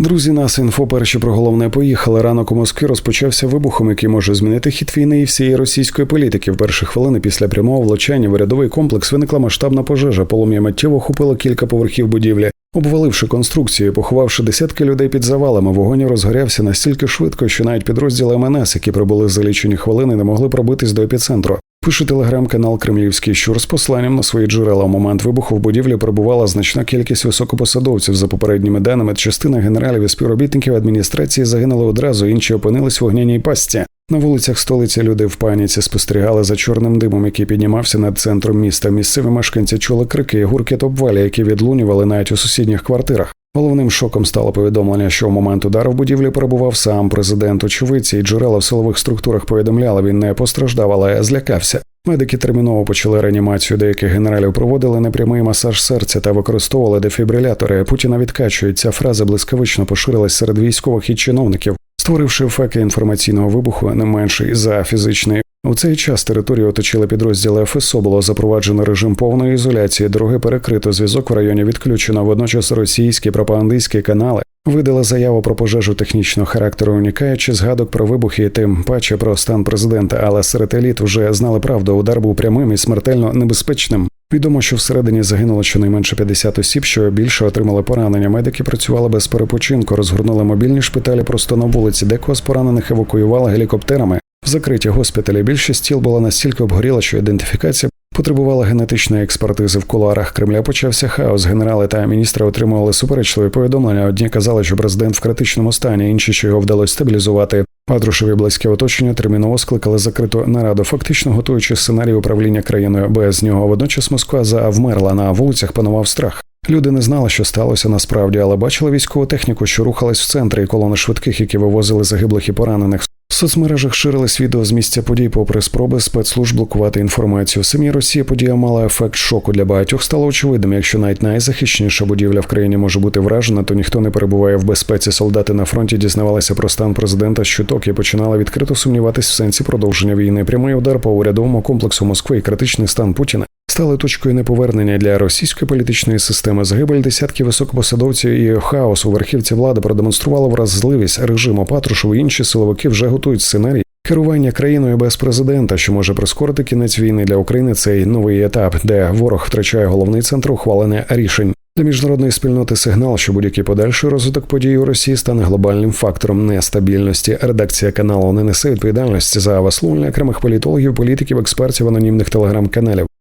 Друзі, нас інфо перші про головне поїхали. Ранок у Москві розпочався вибухом, який може змінити хід війни і всієї російської політики. В перші хвилини після прямого влучання в рядовий комплекс виникла масштабна пожежа. Полум'я миттєво охопило кілька поверхів будівлі, обваливши конструкцію, поховавши десятки людей під завалами. Вогонь розгорявся настільки швидко, що навіть підрозділи МНС, які прибули за лічені хвилини, не могли пробитись до епіцентру. Пише телеграм-канал Кремлівський щур з посланням на свої джерела. У момент вибуху в будівлі перебувала значна кількість високопосадовців. За попередніми даними, частина генералів і співробітників адміністрації загинули одразу, інші опинились в огняній пастці. На вулицях столиці люди в паніці спостерігали за чорним димом, який піднімався над центром міста. Місцеві мешканці чули крики і гуркіт обвалі, які відлунювали навіть у сусідніх квартирах. Головним шоком стало повідомлення, що в момент удару в будівлі перебував сам президент. Очевидці і джерела в силових структурах повідомляли, він не постраждав, але злякався. Медики терміново почали реанімацію. Деяких генералів проводили непрямий масаж серця та використовували дефібрилятори. Путіна відкачують. Ця фраза блискавично поширилась серед військових і чиновників, створивши ефект інформаційного вибуху не менший за фізичний. У цей час територію оточили підрозділи ФСО. Було запроваджено режим повної ізоляції. Дороги перекрито. Зв'язок в районі відключено. Водночас російські пропагандистські канали видали заяву про пожежу технічного характеру, уникаючи згадок про вибухи, і тим паче про стан президента. Але серед еліт вже знали правду. Удар був прямим і смертельно небезпечним. Відомо, що всередині загинуло щонайменше 50 осіб, що більше отримали поранення. Медики працювали без перепочинку, розгорнули мобільні шпиталі просто на вулиці. Декого з поранених евакуювали гелікоптерами. В закриті госпіталі більшість тіл була настільки обгоріла, що ідентифікація потребувала генетичної експертизи в кулуарах Кремля. Почався хаос. Генерали та міністри отримували суперечливі повідомлення. Одні казали, що президент в критичному стані, інші, що його вдалося стабілізувати. Патрушеві близьке оточення терміново скликали закриту нараду, фактично готуючи сценарій управління країною без нього. Водночас Москва завмерла на вулицях. Панував страх. Люди не знали, що сталося насправді, але бачили військову техніку, що рухалась в центрі і колони швидких, які вивозили загиблих і поранених. В соцмережах ширились відео з місця подій, попри спроби спецслужб блокувати інформацію. В самій Росії подія мала ефект шоку для багатьох. Стало очевидним, якщо навіть найзахищеніша будівля в країні може бути вражена, то ніхто не перебуває в безпеці. Солдати на фронті дізнавалися про стан президента з чуток і починали відкрито сумніватись в сенсі продовження війни. Прямий удар по урядовому комплексу Москви і критичний стан Путіна. Стали точкою неповернення для російської політичної системи. Загибель десятки високопосадовців і хаос у верхівці влади продемонструвало вразливість режиму Патрушеву. Інші силовики вже готують сценарій керування країною без президента, що може прискорити кінець війни для України. Цей новий етап, де ворог втрачає головний центр ухвалення рішень. Для міжнародної спільноти сигнал, що будь-який подальший розвиток подій у Росії стане глобальним фактором нестабільності. Редакція каналу не несе відповідальності за висловлення окремих політологів, політиків, експертів, анонімних телеграм-каналів.